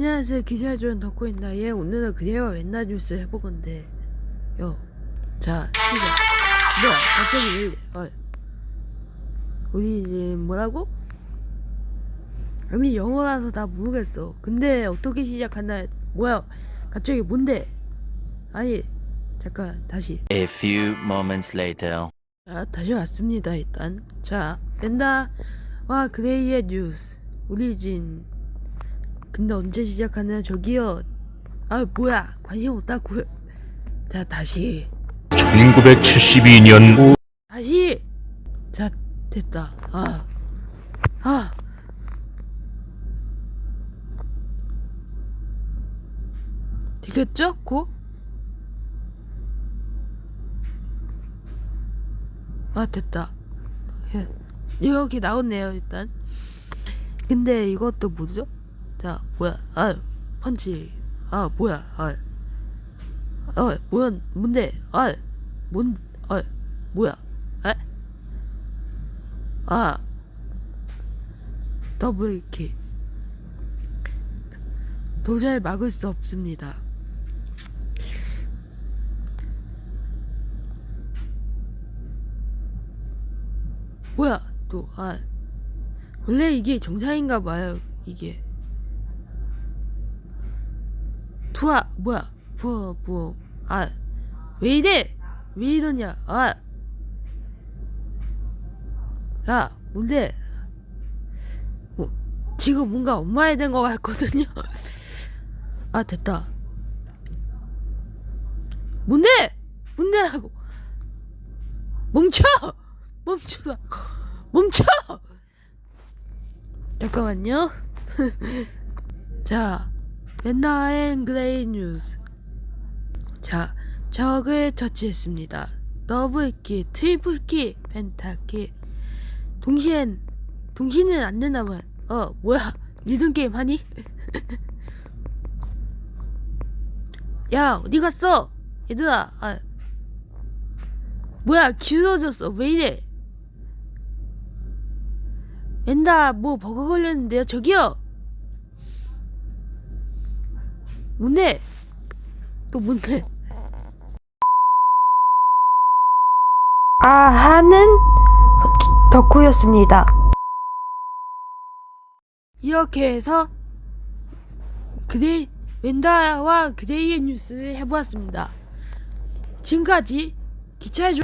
기사에 주는 덕후인 나이에 오늘은 그대와 맨날 뉴스 해볼 건데 요. 자 시작 뭐야 갑자기 왜 이래 어. 우리 이제 뭐라고? 아니 영어라서 다 모르겠어 근데 어떻게 시작하나 뭐야 갑자기 뭔데 아니 잠깐 다시 A few moments later. 자, 다시 왔습니다, 일단. 자, 벤다와 그레이의 뉴스. 우리 진. 근데 언제 시작하나, 저기요. 아, 뭐야. 관심 없다고요. 자, 다시. 1972년 다시! 자, 됐다. 아. 아. 되겠죠? 고? 아, 됐다. 예. 이렇게 나오네요, 일단. 근데 이것도 뭐죠? 자, 뭐야. 아, 펀치. 아, 뭐야. 아. 아, 뭐야, 뭔데? 아, 뭔, 아, 뭐야. 에? 아. 더블 킥. 도저히 막을 수 없습니다. 뭐야 또 아 원래 이게 정상인가 봐요 이게 투아 뭐야? 뭐뭐아왜 이래? 왜 이러냐? 아야 뭔데? 뭐 지금 뭔가 엄마에 된거 같거든요. 아 됐다. 뭔데? 뭔데? 하고. 멈춰! 멈춰 멈춰! 잠깐만요. 자 벤나앤 그레이 뉴스 자 적을 처치했습니다. 더블키 트리플키 펜타키. 동시엔 동시는 안 되나봐. 어 뭐야? 리듬 게임 하니? 야 어디 갔어? 얘들아 아. 뭐야 길어졌어? 왜 이래? 맨다 뭐 버그 걸렸는데요? 저기요 뭔데 또 뭔데 아 하는 덕후였습니다. 이렇게 해서 그레이 웬다와 그레이의 뉴스를 해보았습니다. 지금까지 기차의 조